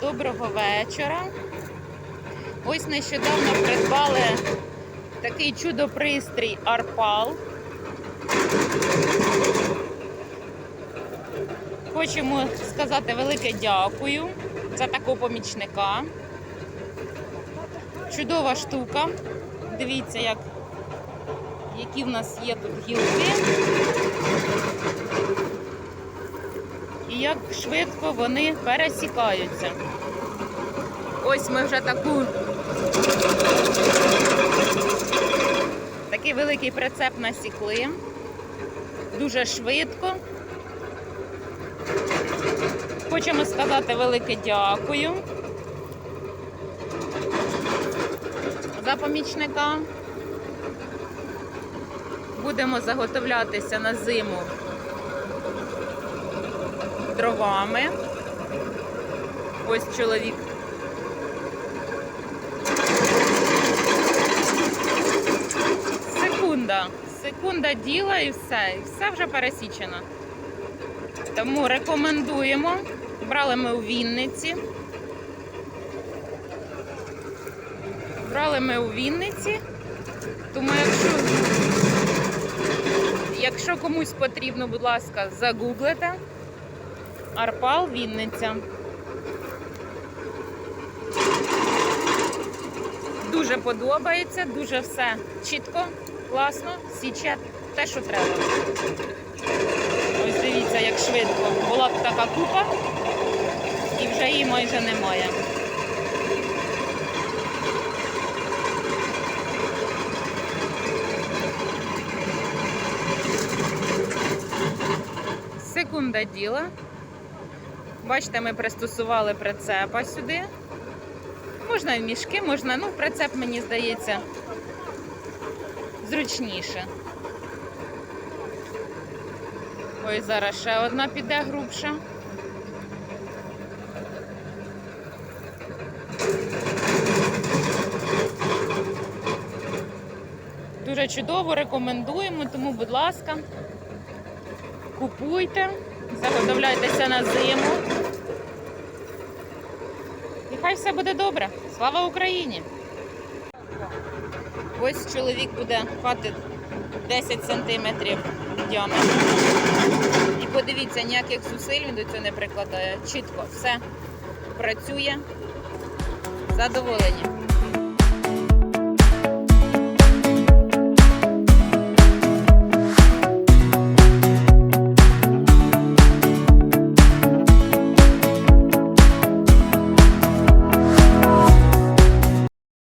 доброго вечора. Ось нещодавно придбали такий чудо-пристрій Арпал. Хочемо сказати велике дякую за такого помічника. Чудова штука. Дивіться, як, які в нас є тут гілки. І як швидко вони пересікаються. Ось ми вже таку такий великий прицеп насікли. Дуже швидко. Хочемо сказати велике дякую за помічника. Будемо заготовлятися на зиму дровами. Ось чоловік. Секунда. Секунда діла і все. І все вже пересічено. Тому рекомендуємо. Брали ми у Вінниці. Брали ми у Вінниці. Тому якщо, якщо комусь потрібно, будь ласка, загуглите. Арпал Вінниця. Дуже подобається, дуже все чітко, класно, січе те, що треба. Ось дивіться, як швидко. Була б така купа, і вже її майже немає. Секунда діла. Бачите, ми пристосували прицепа сюди. Можна в мішки, можна, ну, прицеп, мені здається, зручніше. Ось зараз ще одна піде грубша. Дуже чудово, рекомендуємо, тому, будь ласка, купуйте, заготовляйтеся на зиму. І хай все буде добре. Слава Україні! Ось чоловік буде хватить 10 сантиметрів діаметру. І подивіться, ніяких зусиль він до цього не прикладає. Чітко все працює. Задоволені.